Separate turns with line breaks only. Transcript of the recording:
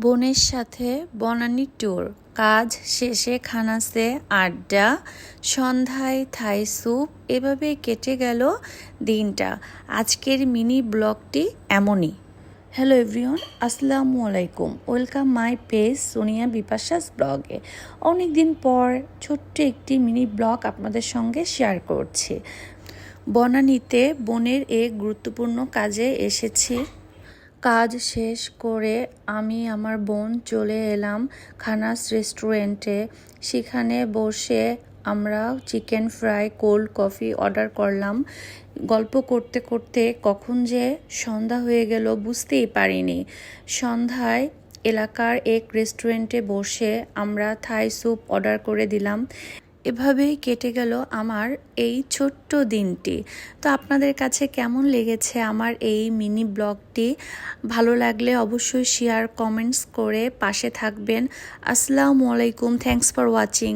বোনের সাথে বনানী ট্যুর কাজ শেষে খানাসে আড্ডা, সন্ধ্যায় থাই স্যুপ এভাবে কেটে গেল দিনটা। আজকের মিনি ব্লগটি এমনই। হ্যালো এভরিওয়ান, আসসালামু আলাইকুম। Welcome my page Sonia Bipasha's ব্লগে। অনেক দিন পর ছোট্ট একটি মিনি ব্লগ আপনাদের সঙ্গে শেয়ার করছি। বনানীতে বোনের এক গুরুত্বপূর্ণ কাজে এসেছি। কাজ শেষ করে আমি আমার বোন চলে এলাম খানাস রেস্টুরেন্টে। সেখানে বসে আমরা chicken fry, cold coffee order করলাম। গল্প করতে করতে কখন যে সন্ধ্যা হয়ে গেল বুঝতেই পারিনি। সন্ধ্যায় এলাকার এক রেস্টুরেন্টে বসে আমরা থাই স্যুপ অর্ডার করে দিলাম। এভাবেই কেটে গেল আমার এই ছোট্ট দিনটি। তো আপনাদের কাছে কেমন লেগেছে আমার এই মিনি ব্লগটি? ভালো লাগলে অবশ্যই শেয়ার কমেন্টস করে পাশে থাকবেন। আসসালামু আলাইকুম থ্যাংকস ফর ওয়াচিং